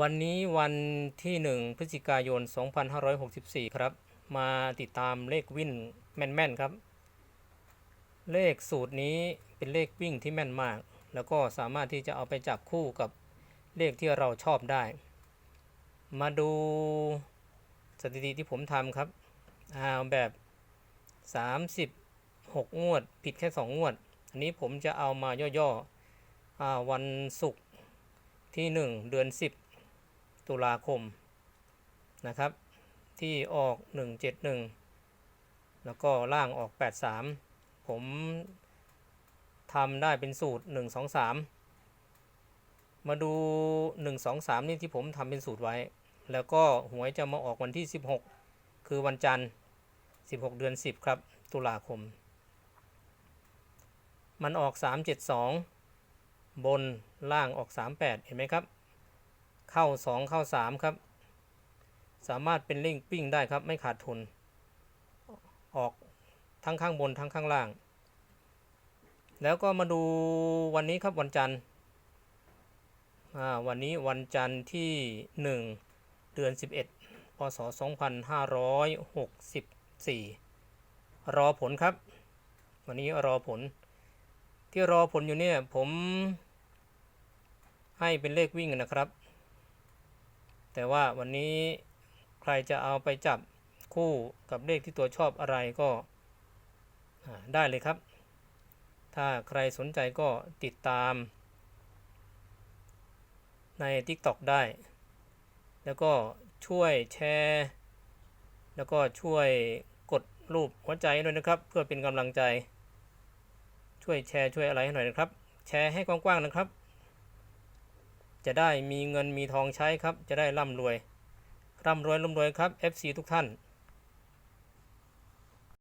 วันนี้วันที่ 1 พฤศจิกายน 2564 ครับ มาติดตามเลขวิ่งแม่นๆครับ เลขสูตรนี้เป็นเลขวิ่งที่แม่นมาก แล้วก็สามารถที่จะเอาไปจับคู่กับเลขที่เราชอบได้ มาดูสถิติที่ผมทำครับเอาแบบ 36 งวด ผิดแค่ 2 งวด อันนี้ผมจะเอามาย่อๆอาวันศุกร์ที่ 1 เดือน 10 ตุลาคมนะครับ ที่ออก 171 แล้วก็ล่างออก 83 ผมทำได้เป็นสูตร 1 2 3 มาดู 1 2 3 นี่ที่ผมทำเป็นสูตรไว้ แล้วก็หวยจะมาออกวันที่ 16 คือวันจันทร์ 16 เดือน 10 ครับ ตุลาคม มันออก 372 บนล่างออก 38 เห็นไหมครับ เข้า 2 เข้า 3 ครับ สามารถเป็นเล่งปิ้งได้ครับ ไม่ขาดทุน ออกทั้งข้างบนทั้งข้างล่าง แล้วก็มาดูวันนี้ครับวันจันทร์วันนี้วันจันทร์ที่ 1 เดือน 11 พศ 2564 รอผลครับ วันนี้รอผล ที่รอผลอยู่เนี่ยผมให้เป็นเลขวิ่งนะครับ แต่ว่าวันนี้ใครจะเอาไปจับคู่กับเลขที่ตัวชอบอะไรก็ได้เลยครับ ถ้าใครสนใจก็ติดตามใน TikTok ได้ แล้วก็ช่วยแชร์ แล้วก็ช่วยกดรูปหัวใจด้วยนะครับ เพื่อเป็นกำลังใจ ช่วยแชร์ช่วยอะไรให้หน่อยนะครับ แชร์ให้กว้างๆนะครับ จะได้มีเงินมีทองใช้ครับ จะได้ร่ำรวย ร่ำรวยร่ำรวยครับ FC ทุกท่าน